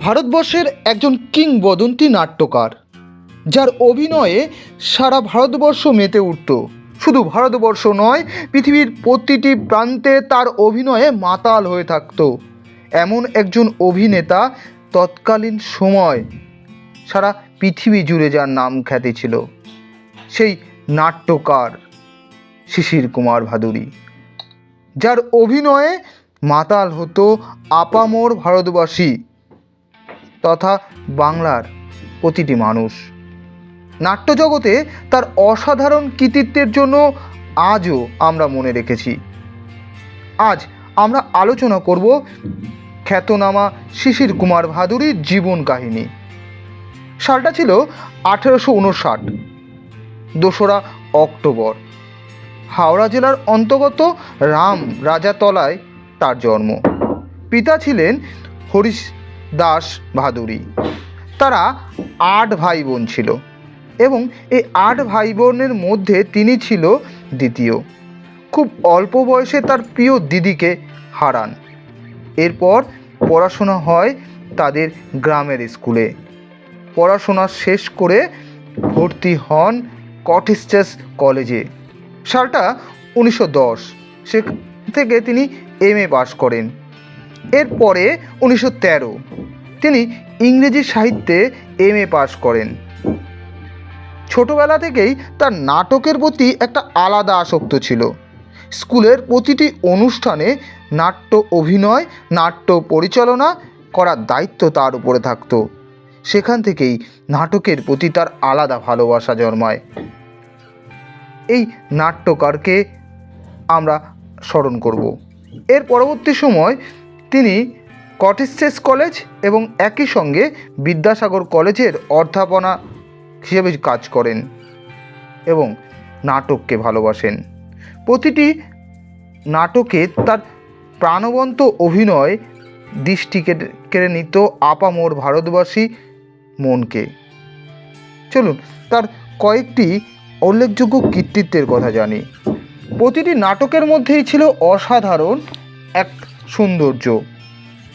ভারতবর্ষের একজন কিংবদন্তি নাট্যকার, যার অভিনয়ে সারা ভারতবর্ষ মেতে উঠত। শুধু ভারতবর্ষ নয়, পৃথিবীর প্রতিটি প্রান্তে তার অভিনয়ে মাতাল হয়ে থাকতো। এমন একজন অভিনেতা তৎকালীন সময় সারা পৃথিবী জুড়ে যার নাম খ্যাতি ছিল। সেই নাট্যকার শিশির কুমার ভাদুরী, যার অভিনয়ে মাতাল হতো আপামোর ভারতবাসী। তথা বাংলার প্রতিটি মানুষ। নাট্যজগতে তার অসাধারণ কৃতিত্বের জন্য আজও আমরা মনে রেখেছি। আজ আমরা আলোচনা করব খ্যাতনামা শিশির কুমার ভাদুরীর জীবন কাহিনী। সালটা ছিল আঠেরোশো উনষাট, দোসরা অক্টোবর। হাওড়া জেলার অন্তর্গত রাম রাজাতলায় তার জন্ম। পিতা ছিলেন হরিশ দাস ভাদুরী তারা আট ভাই বোন ছিল এবং এই আট ভাই বোনের মধ্যে তিনি ছিল দ্বিতীয়। খুব অল্প বয়সে তার প্রিয় দিদিকে হারান। এরপর পড়াশোনা হয় তাদের গ্রামের স্কুলে। পড়াশোনা শেষ করে ভর্তি হন কটিস্টাস কলেজে। সালটা উনিশশো দশ সে থেকে তিনি এম এ পাশ করেন। এরপরে উনিশশো তেরো তিনি ইংরেজি সাহিত্যে এম এ পাশ করেন। ছোটবেলা থেকেই তার নাটকের প্রতি একটা আলাদা আসক্ত ছিল। স্কুলের প্রতিটি অনুষ্ঠানে নাট্য অভিনয়, নাট্য পরিচালনা করার দায়িত্ব তার উপরে থাকতো। সেখান থেকেই নাটকের প্রতি তার আলাদা ভালোবাসা জন্মায়। এই নাট্যকারকে আমরা স্মরণ করব। এর পরবর্তী সময় তিনি কটেস্টেস কলেজ এবং একই সঙ্গে বিদ্যাসাগর কলেজের অধ্যাপনা হিসেবে কাজ করেন এবং নাটককে ভালোবাসেন। প্রতিটি নাটকে তার প্রাণবন্ত অভিনয় দৃষ্টি কেড়ে- নিত আপামোর ভারতবাসী মনকে। চলুন, তার কয়েকটি উল্লেখযোগ্য কৃতিত্বের কথা জানি। প্রতিটি নাটকের মধ্যেই ছিল অসাধারণ এক সৌন্দর্য।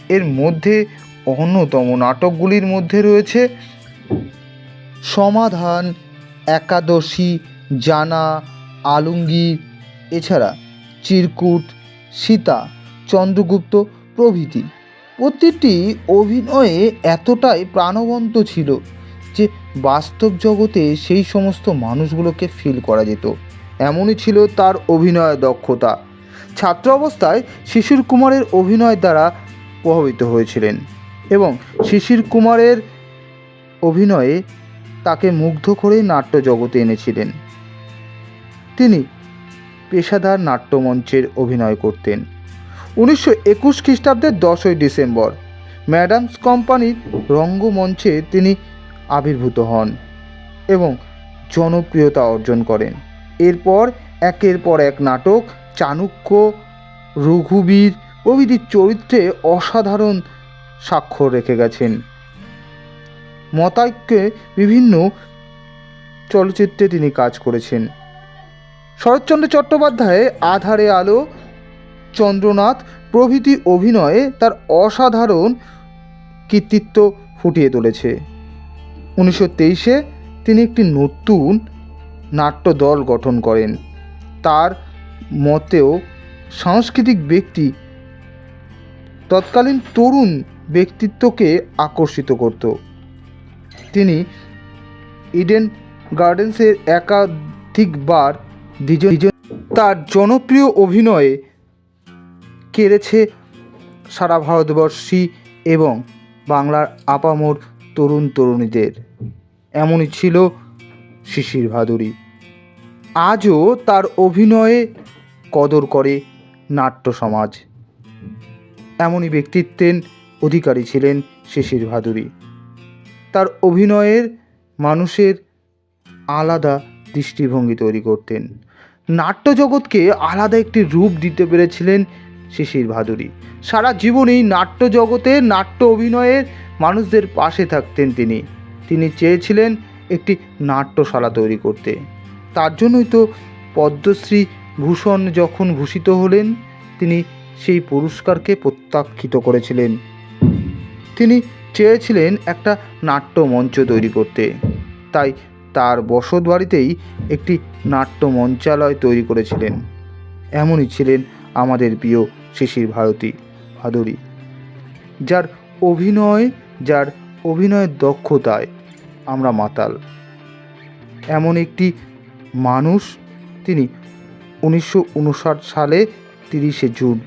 এর মধ্যে অন্যতম নাটকগুলির মধ্যে রয়েছে সমাধান, একাদশী, জানা আলুঙ্গি এছাড়া চিরকুট, সীতা, চন্দ্রগুপ্ত প্রভৃতি। প্রতিটি অভিনয়ে এতটাই প্রাণবন্ত ছিল যে বাস্তব জগতে সেই সমস্ত মানুষগুলোকে ফিল করা যেত। এমনই ছিল তার অভিনয় দক্ষতা। ছাত্র অবস্থায় শিশির কুমারের অভিনয় দ্বারা প্রভাবিত হয়েছিলেন এবং শিশির কুমারের অভিনয়ে তাকে মুগ্ধ করেই নাট্য জগতে এনেছিলেন। তিনি পেশাদার নাট্যমঞ্চের অভিনয় করতেন। উনিশশো একুশ খ্রিস্টাব্দের দশই ডিসেম্বর, ম্যাডামস কোম্পানির রঙ্গমঞ্চে তিনি আবির্ভূত হন এবং জনপ্রিয়তা অর্জন করেন। এরপর একের পর এক নাটক, চাণক্য, রঘুবীর প্রভৃতি চরিত্রে অসাধারণ স্বাক্ষর রেখে গেছেন। মতাইক্যে বিভিন্ন চলচ্চিত্রে তিনি কাজ করেছেন। শরৎচন্দ্র চট্টোপাধ্যায়, আধারে আলো, চন্দ্রনাথ প্রভৃতি অভিনয়ে তার অসাধারণ কৃতিত্ব ফুটিয়ে তুলেছে। উনিশশো তেইশে তিনি একটি নতুন নাট্যদল গঠন করেন। তার মতেও সাংস্কৃতিক ব্যক্তি, তৎকালীন তরুণ ব্যক্তিত্বকে আকর্ষিত করত। তিনি ইডেন গার্ডেন্সের একাধিকবার তার জনপ্রিয় অভিনয়ে কেড়েছে সারা ভারতবর্ষী এবং বাংলার আপামোর তরুণ তরুণীদের এমনই ছিল শিশির ভাদুরী। আজও তার অভিনয়ে কদর করে নাট্য সমাজ এমনই ব্যক্তিত্বের অধিকারী ছিলেন শিশির ভাদুরী। তার অভিনয়ের মানুষের আলাদা দৃষ্টিভঙ্গি তৈরি করতেন। নাট্যজগৎকে আলাদা একটি রূপ দিতে পেরেছিলেন শিশির ভাদুরী। সারা জীবনেই নাট্যজগতে নাট্য অভিনয়ের মানুষদের পাশে থাকতেন তিনি। তিনি চেয়েছিলেন একটি নাট্যশালা তৈরি করতে। তার জন্যই তো পদ্মশ্রী ভূষণ যখন ভূষিত হলেন, তিনি সেই পুরস্কারকে প্রত্যাখ্যিত করেছিলেন। তিনি চেয়েছিলেন একটা নাট্যমঞ্চ তৈরি করতে। তাই তার বসত বাড়িতেই একটি নাট্য মঞ্চালয় তৈরি করেছিলেন। এমনই ছিলেন আমাদের প্রিয় শিশির ভারতী ভাদুরী। যার অভিনয়, যার অভিনয়ের দক্ষতায় আমরা মাতাল। এমন একটি মানুষ, তিনি উনিশশো উনষাট সালে তিরিশে জুন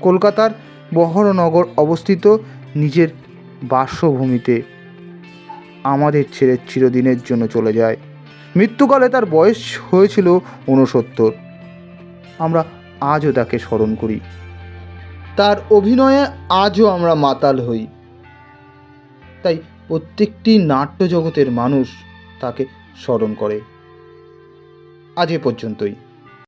কলকাতার বহরনগর অবস্থিত নিজের বাসভূমিতে আমাদের ছেড়ে চিরদিনের জন্য চলে যায়। মৃত্যুকালে তার বয়স হয়েছিল ঊনসত্তর। আমরা আজও তাকে স্মরণ করি। তার অভিনয়ে আজও আমরা মাতাল হই। তাই প্রত্যেকটি নাট্য জগতের মানুষ তাকে স্মরণ করে। আজ এ পর্যন্তই।